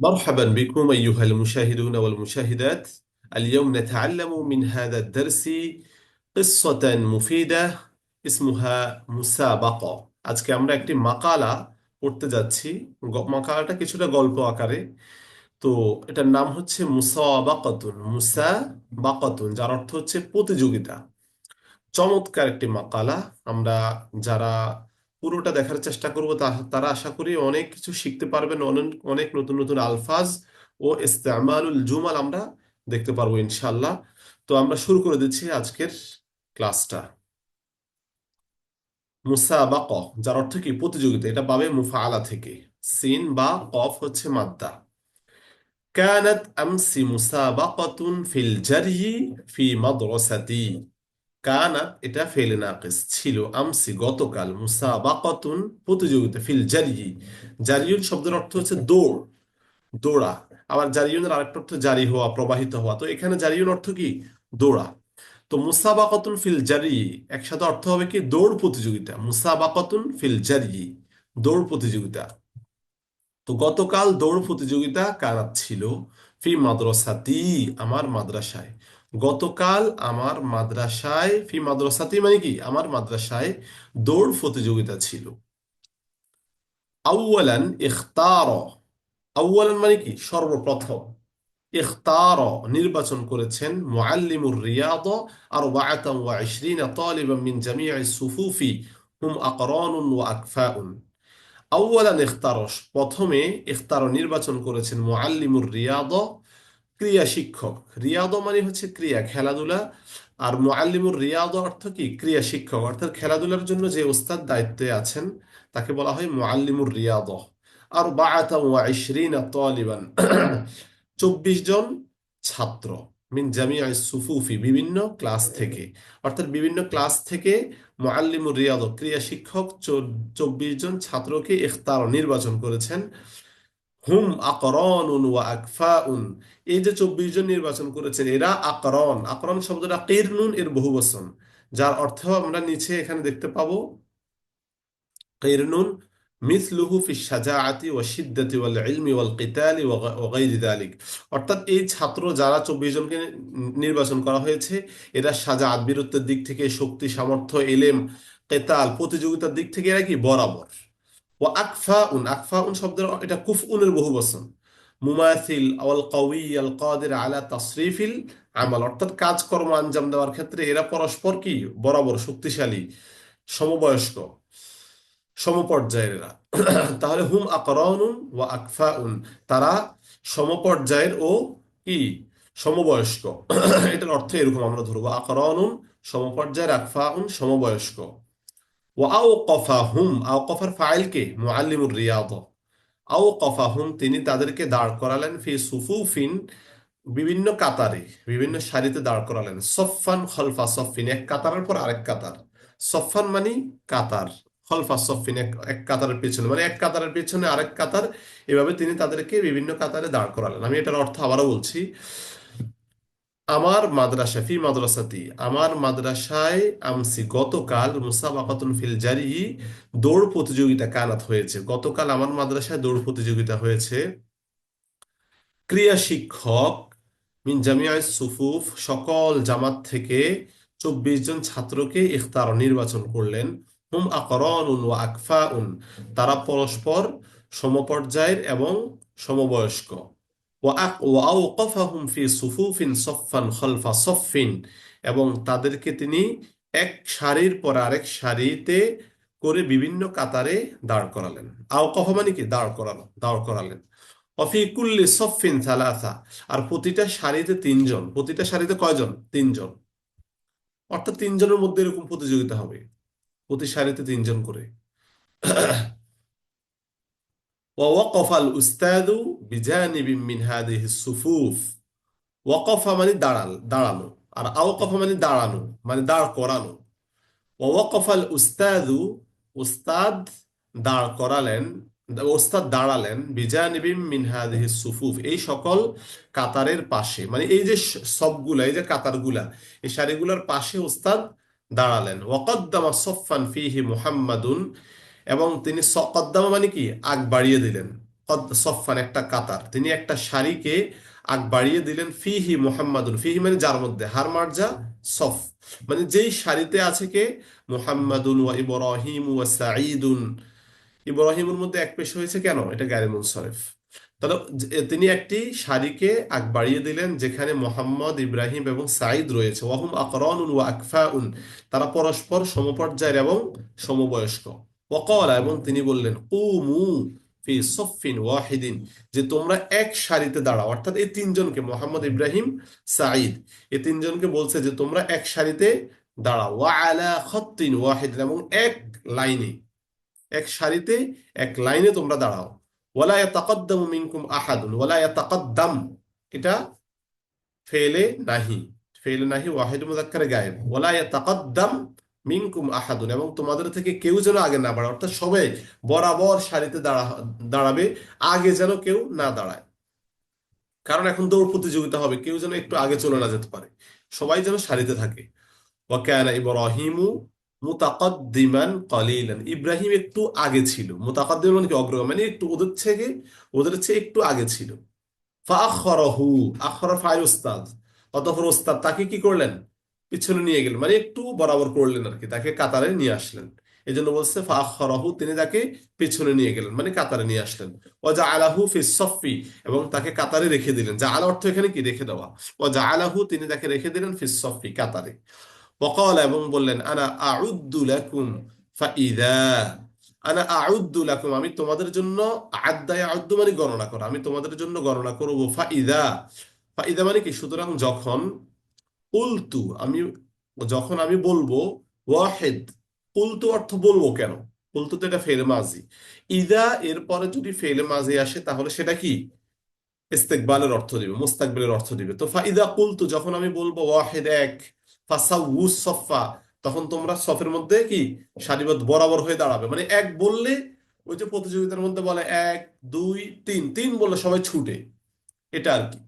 مرحبا بكم أيها المشاهدون والمشاهدات اليوم نتعلم من هذا الدرس قصة مفيدة اسمها মুসাবাকা আজকে আমরা একটি মাকালা পড়তে যাচ্ছি গ- মাকালাটা কিছুটা গল্প আকারে তো এটার নাম হচ্ছে মুসাবাকাতুন মুসাবাকাতুন যার অর্থ হচ্ছে প্রতিযোগিতা চমৎকার একটি মাকালা আমরা যারা পুরোটা দেখার চেষ্টা করব তা- তারা আশা করি অনেক কিছু শিখতে পারবেন অনেক অনেক নতুন নতুন আলফাজ ও ইস্তেমালুল জুমাল আমরা দেখতে পারবো ইনশাল্লাহ তো আমরা শুরু করে দিচ্ছি আজকের ক্লাসটা মুসাবাকা যার অর্থ কি প্রতিযোগিতা এটা পাবে মুফাআলা থেকে সিন বা কফ হচ্ছে মাদ্দা كانت أمس مسابقة في الجري في مدرستي কানাত এটা ফেলে নাকিস ছিল আমসি গতকাল মুসাবাকাতুন প্রতিযোগিতা ফিল জারিয়ি। জারিয়ুন শব্দের অর্থ হচ্ছে দৌড়, দৌড়া। আবার জারিয়ুনের আরেকটা অর্থ জারি হওয়া, প্রবাহিত হওয়া। তো এখানে জারিয়ুন অর্থ কি? দৌড়া। তো মুসাবাকাতুন ফিল জারি একসাথে অর্থ হবে কি? দৌড় প্রতিযোগিতা। মুসাবাকাতুন ফিল জারি দৌড় প্রতিযোগিতা। তো গতকাল দৌড় প্রতিযোগিতা কারাত ছিল ফি মাদ্রাসাতি, আমার মাদ্রাসায়। গতকাল আমার মাদ্রাসায়, ফি মাদ্রাসাতি মানে কি? আমার মাদ্রাসায় দৌড় প্রতিযোগিতা ছিল। আউয়ালান ইখতার। আউয়ালান মানে কি? সর্বপ্রথম। ইখতার, নির্বাচন করেছেন মুআল্লিমুর রিয়াদ আরবাআতান ওয়া ইশরিনা তালিবান মিন জামি'i সুফুফি হুম আকরানুন ওয়া আকফাউন। আউয়ালান ইখতারস প্রথমে ইখতার নির্বাচন করেছেন মুআল্লিমুর রিয়াদ ক্রিয়া শিক্ষক। রিয়াদ মানে হচ্ছে ক্রিয়া, খেলাধুলা। আর মুআল্লিমুর রিয়াদ অর্থ কি? ক্রিয়া শিক্ষক। অর্থাৎ খেলাধুলার জন্য যে ওস্তাদ দায়িত্বে আছেন, তাকে বলা হয় মুআল্লিমুর রিয়াদ। আর বাআতা তালিবান। চব্বিশ জন ছাত্র মিন জামিআ সুফুফি বিভিন্ন ক্লাস থেকে। অর্থাৎ বিভিন্ন ক্লাস থেকে মুআল্লিমুর রিয়াদ। ক্রিয়া শিক্ষক চব্বিশ জন ছাত্রকে ইখতার নির্বাচন করেছেন। হুম আকরনুন ওয়া আকফাউন। এই যে চব্বিশ জন নির্বাচন করেছেন, এরা আকরন। আকরন শব্দটা কিরনুন, এর বহুবচন। যার অর্থ আমরা নিচে এখানে দেখতে পাবো, কিরনুন মিসলুহু ফি শাজাআতি ওয়া শিদ্দাতি ওয়াল ইলমি ওয়াল কিতালি ওয়া গায়রি যালিক অর্থাৎ এই ছাত্র যারা চব্বিশ জনকে নির্বাচন করা হয়েছে, এরা শাজাআত বীরত্বের দিক থেকে শক্তি, সামর্থ্য, এলেম, কেতাল প্রতিযোগিতার দিক থেকে এরা কি বরাবর? ও আকফাউন আকফাউন শব্দের অ- এটা কুফউনের বহুবচন মুমাথিল আওয়াল কাউই আল আলা আমাল। অর্থাৎ কাজকর্ম আঞ্জাম দেওয়ার ক্ষেত্রে এরা পরস্পর কি? বরাবর শক্তিশালী, সমবয়স্ক, সমপর্যায়ের। এরা তাহলে হুম আকরানুন ওয়া আকফাউন তারা সমপর্যায়ের ও কি? সমবয়স্ক। এটার অর্থ এরকম আমরা ধরবো। আকরানুন, সমপর্যায়ের আকফাউন সমবয়স্ক। ওয়াউকফাহুম আওকফার ফাইল কে মুআল্লিমুর রিয়াদ। আওকফাহুম, তিনি তাদেরকে দাঁড় করালেন ফি সুফুফিন বিভিন্ন কাতারে, বিভিন্ন সারিতে দাঁড় করালেন। সফফান খলফা সফিন এক কাতারের পর আরেক কাতার। সফফান মানে কাতার, খলফা সফিন এক এক কাতারের পেছনে মানে এক কাতারের পেছনে আরেক কাতার। এভাবে তিনি তাদেরকে বিভিন্ন কাতারে দাঁড় করালেন। আমি এটার অর্থ আবারও বলছি। আমার মাদ্রাসা, ফি মাদ্রাসাতি, আমার মাদ্রাসায় আমসি গতকাল মুসাবাকাতুন ফিল জারি দৌড় প্রতিযোগিতা কানাত হয়েছে। গতকাল আমার মাদ্রাসায় দৌড় প্রতিযোগিতা হয়েছে। ক্রিয়া শিক্ষক মিন জামিআ সুফুফ সকল জামাত থেকে চব্বিশ জন ছাত্রকে ইখতার নির্বাচন করলেন। হুম আকরানুন ওয়া আকফাউন, তারা পরস্পর সমপর্যায়ের এবং সমবয়স্ক। ওয়া- ওয়াওকফাহুম ফি সুফুফিন সফফান খলফা সফফিন। এবং তাদেরকে তিনি এক সারির পর আরেক সারিতে করে বিভিন্ন কাতারে দাঁড় করালেন। আওকফ মানে কি? দাঁড় করানো, দাঁড় করালেন। অফি কুল্লি সফফিন সালাসা। আর প্রতিটা সারিতে তিনজন, প্রতিটা সারিতে কয়জন? তিনজন। অর্থাৎ তিনজনের মধ্যে এরকম প্রতিযোগিতা হবে। প্রতি সারিতে তিনজন করে। ওয়াকফ আল উস্তাদু বিজানিবি মিন হাদিহি সুফুফ ওয়াকফা মানে দাঁড়াল দাঁড়ানো আর আওকফা মানে দাঁড়ানো মানে দাঁড় করানো ওয়াকফ আল উস্তাদু উস্তাদ দাঁড় করালেন ওস্তাদ দাঁড়ালেন বিজানিবিম মিনহাদিহি সুফুফ এই সকল কাতারের পাশে মানে এই যে সবগুলা এই যে কাতারগুলা এই সারিগুলার পাশে ওস্তাদ দাঁড়ালেন। ওয়াকদ্দামা সফফান ফিহি মুহাম্মাদুন এবং তিনি স- কদ্দামা মানে কি? আগ বাড়িয়ে দিলেন। সফান একটা কাতার। তিনি একটা শাড়িকে আগ বাড়িয়ে দিলেন ফিহি মুহাম্মাদুন। ফিহি মানে যার মধ্যে। হার মার্জা সফ মানে যেই শাড়িতে আছে কে? মুহাম্মাদুন ওয়া ইব্রাহিম ওয়া সাঈদুন। ইব্রাহিমের মধ্যে এক পেশ হয়েছে কেন? এটা গায়রে মুনসারিফ। তাহলে তিনি একটি শাড়িকে আগ বাড়িয়ে দিলেন যেখানে মোহাম্মদ, ইব্রাহিম এবং সাঈদ রয়েছে। ওয়াহুম আকরানুন ওয়া আকফাউন। তারা পরস্পর সমপর্যায়ের এবং সমবয়স্ক। ওয়াকালা, এবং তিনি বললেন, কুমু ফি সফিন ওয়াহিদিন যে তোমরা এক সারিতে দাঁড়াও। অর্থাৎ এই তিনজনকে, মোহাম্মদ ইব্রাহিম, সাঈদ, এই তিনজনকে বলছে যে তোমরা এক সারিতে দাঁড়াও। ওয়া আলা খত্তিন ওয়াহিদিন, এবং এক লাইনে, এক সারিতে, এক লাইনে তোমরা দাঁড়াও। ওয়ালা ইয়াতাকাদ্দামু মিনকুম আহাদুন, ওয়ালা ইয়াতাকাদ্দাম, এটা ফেলে নাহি ফেলে নাহি ওয়াহিদ মুযাক্কারে গায়েব। ওয়ালা ইয়াতাকাদ্দাম মিনকুম আহাদুন, এবং তোমাদের থেকে কেউ যেন আগে না বাড়ে অর্থাৎ সবাই বরাবর সারিতে দাঁড়া, দাঁড়াবে, আগে যেন কেউ না দাঁড়ায়। কারণ এখন দৌড় প্রতিযোগিতা হবে, কেউ যেন একটু আগে চলে না যেতে পারে। সবাই যেন সারিতে থাকে। ইব্রাহিমু একটু আগে ছিল। মুতাকাদ্দিমান মানে কি? মানে একটু ওদের থেকে, ওদের চেয়ে একটু আগে ছিল। ফাআখারাহু আখরা ফাইল উস্তাদ। অতঃপর ওস্তাদ তাকে কি করলেন? পিছনে নিয়ে গেলেন মানে একটু বরাবর করলেন আর কি, তাকে কাতারে নিয়ে আসলেন। এই জন্য বলছে ফাহরাহু তিনি তাকে পেছনে নিয়ে গেলেন মানে কাতারে নিয়ে আসলেন। ও যা আলাহু ফি সফি এবং তাকে কাতারে রেখে দিলেন। যা আলা অর্থ এখানে কি? রেখে দেওয়া। ও যা আলাহু তিনি তাকে রেখে দিলেন, ফি সফি কাতারে। ওকাল এবং বললেন, আনা আউদ্দু ফাইদা আনা আউদ্দু আমি তোমাদের জন্য আদ্দায় আউদ্দু মানে গণনা করা। আমি তোমাদের জন্য গণনা করব, ফাইদা ফাইদা মানে কি? সুতরাং যখন কুলতু, আমি যখন আমি বলব ওয়াহেদ, কুলতু অর্থ বলব কেন? কুলতু তো এটা ফেলে মাজি। ইদা, এরপরে যদি ফেলে মাজি আসে, তাহলে সেটা কি? ইস্তেকবালের অর্থ দিবে, মুস্তাকবিলের অর্থ দিবে। তো ফাইদা কুলতু, যখন আমি বলব ওয়াহেদ এক ফাসাউ সফা, তখন তোমরা সফের মধ্যে কি? সারিবদ্ধ, বরাবর হয়ে দাঁড়াবে। মানে এক বললে, ওই যে প্রতিযোগিতার মধ্যে বলে এক, দুই, তিন তিন বললে সবাই ছুটে। এটা আর কি।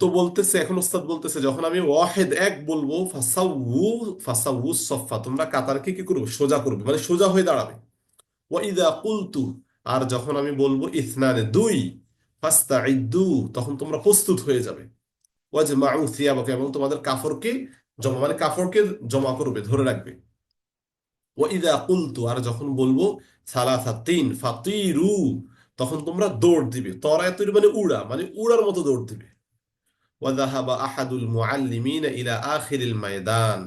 তো বলতেছে, এখন ওস্তাদ বলতেছে, যখন আমি ওয়াহেদ এক বলব ফাসাউ ফাসাউ সফা তোমরা কাতারকে কি করবে? সোজা করবে মানে সোজা হয়ে দাঁড়াবে। ওয়াইদা কুলতু আর যখন আমি বলব ইসনানে দুই ফাস্তাইদ্দু তখন তোমরা প্রস্তুত হয়ে যাবে। ওয়াজমাউ সিয়াবাকা এবং তোমাদের কাফরকে জমা মানে কাফরকে জমা করবে, ধরে রাখবে। ওয়াইদা কুলতু আর যখন বলব সালাসা তিন ফাতিরু তখন তোমরা দৌড় দিবে তরায়াতুর মানে উড়া মানে উড়ার মতো দৌড় দিবে। ওয়াযাহাবা আহাদুল মুআল্লিমিনা ইলা আখিরিল ময়দান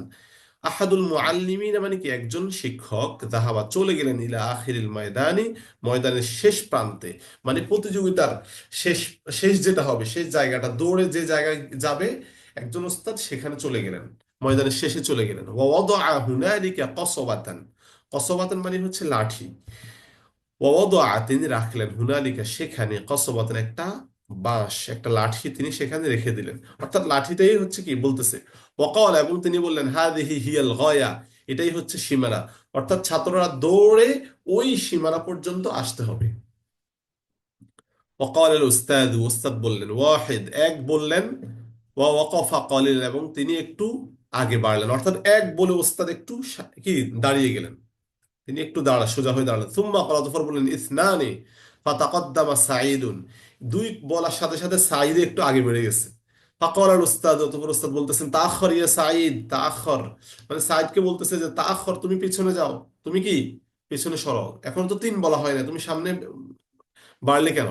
আহাদুল মুআল্লিমিনা মানে কি? একজন শিক্ষক যাহাবা চলে গেলেন ইলা আখিরিল ময়দানি, ময়দানের শেষ প্রান্তে। মানে প্রতিযোগিতার শেষ শেষ যেটা হবে, শেষ জায়গাটা, দৌড়ে যে জায়গায় যাবে, একজন ওস্তাদ সেখানে চলে গেলেন, ময়দানের শেষে চলে গেলেন। ওয়াদাআ হুনালিকা কসবাতান। কসবাতান মানে হচ্ছে লাঠি। ওয়াদাআ তিনি রাখলেন হুনালিকা, সেখানে কসবাতান একটা বাঁশ একটা লাঠি তিনি সেখানে রেখে দিলেন। অর্থাৎ লাঠিটাই হচ্ছে কি বলতেছে ওয়াকাল এবং তিনি বললেন হাদিহি হিয়াল গয়া এটাই হচ্ছে সীমানা। অর্থাৎ ছাত্ররা দৌড়ে ওই সীমানা পর্যন্ত আসতে হবে। বললেন এক বললেন এবং তিনি একটু আগে বাড়লেন। অর্থাৎ এক বলে ওস্তাদ একটু কি, দাঁড়িয়ে গেলেন। তিনি একটু দাঁড়া, সোজা হয়ে দাঁড়ালেন। সুম্মা ক্বালা অতঃপর বললেন, ইসনানি দুই বলার সাথে সাথে একটু আগে বেড়ে গেছে। উস্তাদ উস্তাদ বলতেছেন সাঈদ তাআখর মানে বলতেছে যে তাআখর তুমি পিছনে যাও। তুমি কি? পিছনে সরো। এখন তো তিন বলা হয় না। তুমি সামনে বাড়লে কেন?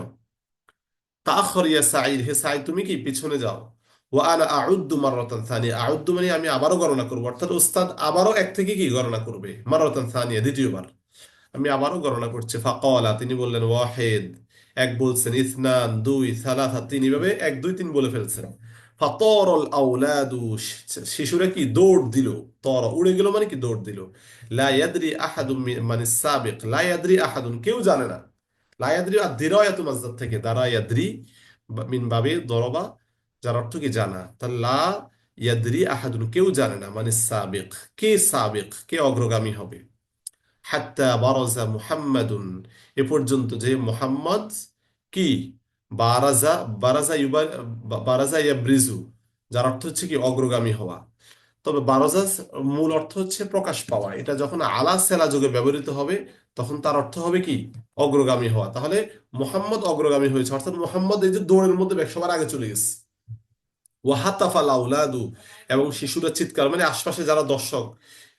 তাআখর ইয়া সাঈদ, হে সাঈদ, তুমি কি? পিছনে যাও। ওয়া আনা আউদ্দু মাররাতান সানিয়া। আউদ্দু মানে আমি আবারও গণনা করব। অর্থাৎ উস্তাদ আবারও এক থেকে কি গণনা করবে? মাররাতান সানিয়া, দ্বিতীয়বার। আমি আবারও গণনা করছি, ফাকালা, তিনি বললেন ওয়াহেদ, এক বলছেন ইসনান, দুই সালাসা, তিন এভাবে এক, দুই, তিন বলে ফেলছেন। ফাতরল আউলাদু শিশুরা কি দৌড় দিল? তর উড়ে গেল মানে কি দৌড় দিল? লা ইয়াদরি আহাদুম মানে সাবিক, লা ইয়াদরি আহাদুন, কেউ জানে না। লা ইয়াদরি আর দিরায়াতু মাসদার থেকে, দারা ইয়াদরি মিন বাবে দরবা, যার অর্থ কি জানা? তা লা ইয়াদরি আহাদুন, কেউ জানে না মানে সাবিক। কে সাবিক? কে অগ্রগামী হবে? হাত্তা বারাজা মুহাম্মাদুন। এ পর্যন্ত যে মুহাম্মদ কি? বারাজা বারাজা ইউবা, বারাজা ইয়াব্রিজু, যার অর্থ হচ্ছে কি অগ্রগামী হওয়া। তবে বারোজা মূল অর্থ হচ্ছে প্রকাশ পাওয়া। এটা যখন আলা সেলা যুগে ব্যবহৃত হবে, তখন তার অর্থ হবে কি? অগ্রগামী হওয়া। তাহলে মোহাম্মদ অগ্রগামী হয়েছে। অর্থাৎ মোহাম্মদ এই যে দৌড়ের মধ্যে সবার আগে চলে গেছে। ওয়াহাতাফাল এবং শিশুরা চিৎকার মানে আশপাশে যারা দর্শক,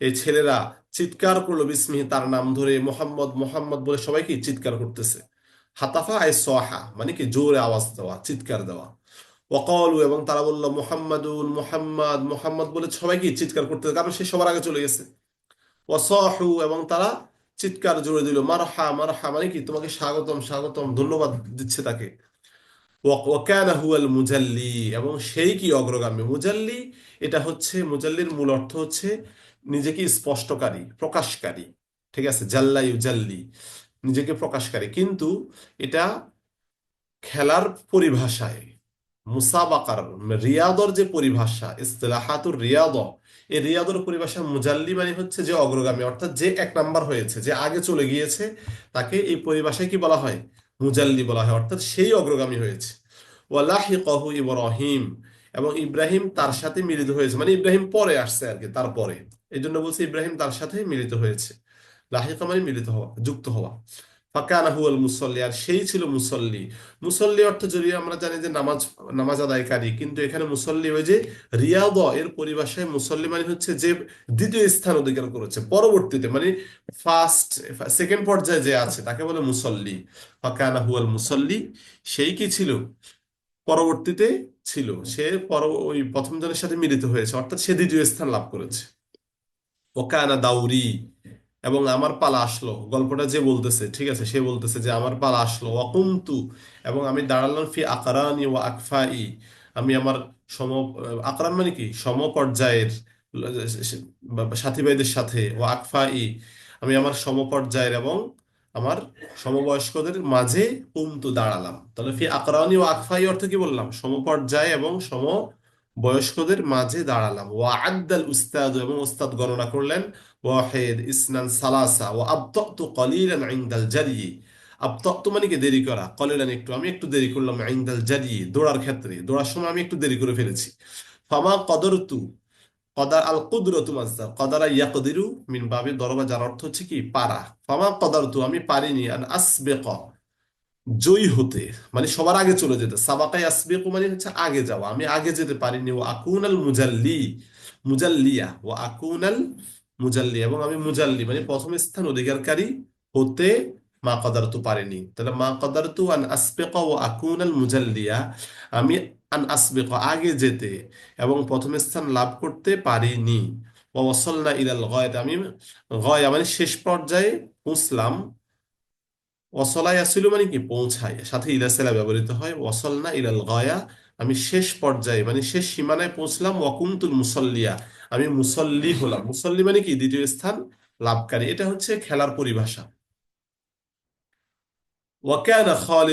এই ছেলেরা চিৎকার করল, বিসমিহি, তার নাম ধরে মোহাম্মদ মোহাম্মদ বলে সবাই কি চিৎকার করতেছে। হাতাফা আই সোহা মানে কি জোরে আওয়াজ দেওয়া, চিৎকার দেওয়া। ওয়াকালু, এবং তারা বলল মোহাম্মদুল মোহাম্মদ মোহাম্মদ বলে সবাই কি চিৎকার করতেছে, কারণ সে সবার আগে চলে গেছে। ওয়াসাহু, এবং তারা চিৎকার জোরে দিল, মারহা মারহা মানে কি তোমাকে স্বাগতম স্বাগতম, ধন্যবাদ দিচ্ছে তাকে। ওয়াকানা হুয়াল মুজাল্লি, এবং সেই কি অগ্রগামী? মুজাল্লি, এটা হচ্ছে, মুজাল্লির মূল অর্থ হচ্ছে নিজেকে স্পষ্টকারী, প্রকাশকারী। ঠিক আছে? জাল্লা ইউজাল্লি, নিজেকে প্রকাশকারী। কিন্তু এটা খেলার পরিভাষায়, মুসাবাকার, রিয়াদর যে পরিভাষা, ইস্তেলাহাতুর রিয়াদ, এই রিয়াদর পরিভাষা মুজাল্লি মানে হচ্ছে যে অগ্রগামী। অর্থাৎ যে এক নাম্বার হয়েছে, যে আগে চলে গিয়েছে, তাকে এই পরিভাষায় কি বলা হয়? মুজাল্লি বলা হয়, অর্থাৎ সেই অগ্রগামী হয়েছে। ওয়ালাহিকহু ইব্রাহিম, এবং ইব্রাহিম তার সাথে মিলিত হয়েছে। মানে ইব্রাহিম পরে আসছে আর কি, তারপরে। এই জন্য বলছে ইব্রাহিম তার সাথে মিলিত হয়েছে। লাহিকা মানে মিলিত হওয়া, যুক্ত হওয়া। ফাকানা মুসল্লি, আর সেই ছিল মুসল্লি। মুসল্লি অর্থ যদিও আমরা জানি যে নামাজ নামাজ আদায়কারী, কিন্তু এখানে মুসল্লি ওই যে রিয়াদ, এর পরিভাষায় মুসল্লি মানে হচ্ছে যে দ্বিতীয় স্থান অধিকার করেছে, পরবর্তীতে মানে ফার্স্ট সেকেন্ড পর্যায়ে যে আছে, তাকে বলে মুসল্লি। ফাকানা হুয়াল মুসল্লি, সেই কি ছিল? পরবর্তীতে ছিল। সে পর ওই প্রথম জনের সাথে মিলিত হয়েছে, অর্থাৎ সে দ্বিতীয় স্থান লাভ করেছে। ওকানা দাউরি এবং আমার পালা আসলো। গল্পটা যে বলতেছে, ঠিক আছে? সে বলতেছে যে, আমার পালা আসলো। ওয়াকুমতু। এবং আমি দাঁড়ালাম ফি আকরানি ও আকফাই। আমি আমার সম আকরান মানে কি? সমপর্যায়ের, সাথী ভাইদের সাথে ও আকফাই। আমি আমার সমপর্যায়ের এবং আমার সমবয়স্কদের মাঝে কুমতু দাঁড়ালাম। তাহলে ফি আকরানি ও আকফাই অর্থ কি বললাম? সমপর্যায় এবং সম বয়স্কদের মাঝে দাঁড়ালাম। ওয়া আদ্দাল উস্তাদ এবং উস্তাদ গণনা করলেন। ওয়াহিদ ইসনান সালাসা ও আবতু কলিলান ইনদাল জারি। আবতু মানে কি? দেরি করা। কলিলান একটু। আমি একটু দেরি করলাম ইনদাল জারি, দৌড়ার ক্ষেত্রে। দৌড়ার সময় আমি একটু দেরি করে ফেলেছি। ফামা কদরতু, কদার আল কুদরতু মাসদার কদারা ইয়াকদিরু মিন বাবে দরবা যার অর্থ হচ্ছে কি? পারা। ফামা কদারতু, আমি পারিনি। আন আসবেক, জয়ী হতে। মানে সবার আগে চলে যেতে। সাবাকাই আসবেকু মানে হচ্ছে আগে যাওয়া। আমি আগে যেতে পারিনি। ও আকুনাল মুজাল্লি, মুজাল্লিয়া। ও আকুনাল মুজাল্লি এবং আমি মুজাল্লি মানে প্রথম স্থান অধিকারকারী হতে মা কদারতু পারেনি। তাহলে মা কদারতু আন আসবেক ও আকুনাল মুজাল্লিয়া, আমি আন আসবেক, আগে যেতে এবং প্রথম স্থান লাভ করতে পারিনি। ও ওয়াসালনা ইলাল গয়াত, আমি গয়া মানে শেষ পর্যায়ে পৌঁছলাম। ওসলায় আসিল মানে কি? পৌঁছায়। সাথে ইলাসেলা ব্যবহৃত হয়। ওসলনা ইলাল গয়া, আমি শেষ পর্যায়ে মানে শেষ সীমানায় পৌঁছলাম। ওয়াকুমতুল মুসল্লিয়া আমি মুসল্লি হলাম। মুসল্লি মানে কি? দ্বিতীয় স্থান লাভকারী। এটা হচ্ছে খেলার পরিভাষা।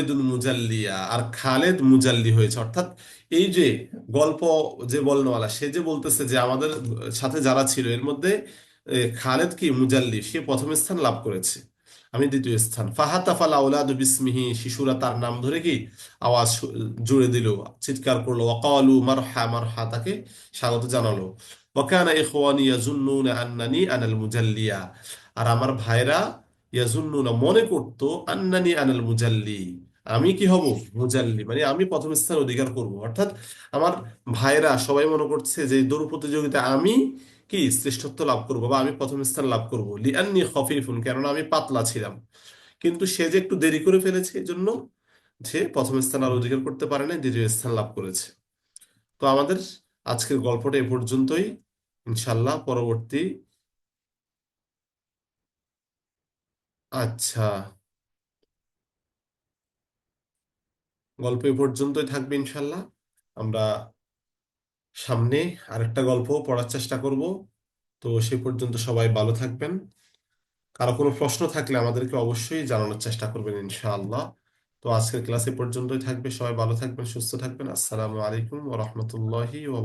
মুজাল্লিয়া। আর খালেদ মুজাল্লি হয়েছে। অর্থাৎ এই যে গল্প যে সে যে বলতেছে যে আমাদের সাথে যারা ছিল, এর মধ্যে খালেদ কি? মুজাল্লি। সে প্রথম স্থান লাভ করেছে। আমি দ্বিতীয় স্থান। ফাহাতাফাল বিসমিহি। শিশুরা তার নাম ধরে কি? আওয়াজ জুড়ে দিল, চিৎকার করল। ওয়াকালু মারহা মারহা তাকে স্বাগত জানালো। ওয়াকানা ইখওয়ানি ইয়াজুন্নুনা আন্নানি আনাল মুজাল্লিয়া আর আমার ভাইরা ইয়াজুন্নুনা মনে করতো আন্নানি আনাল মুজাল্লি আমি কি হব? মুজাল্লি। মানে আমি প্রথম স্থান অধিকার করব। অর্থাৎ আমার ভাইরা সবাই মনে করছে যে দৌড় প্রতিযোগিতায় আমি কি শ্রেষ্ঠত্ব লাভ করব বা আমি প্রথম স্থান লাভ করব। লিআন্নি খফিফুন, কেননা আমি পাতলা ছিলাম। কিন্তু সে যে একটু দেরি করে ফেলেছে এই জন্য সে প্রথম স্থান আর অধিকার করতে পারে না দ্বিতীয় স্থান লাভ করেছে। তো আমাদের আজকের গল্পটা এ পর্যন্তই। ইনশাল্লাহ পরবর্তী আচ্ছা। গল্প এ পর্যন্তই থাকবে ইনশাল্লাহ আমরা সামনে আরেকটা গল্প পড়ার চেষ্টা করব। তো সে পর্যন্ত সবাই ভালো থাকবেন। কারও কোনো প্রশ্ন থাকলে আমাদেরকে অবশ্যই জানানোর চেষ্টা করবেন ইনশাআল্লাহ। তো আজকের ক্লাস এ পর্যন্তই থাকবে। সবাই ভালো থাকবেন, সুস্থ থাকবেন। আসসালামু আলাইকুম ওয়া রাহমাতুল্লাহি ওয়া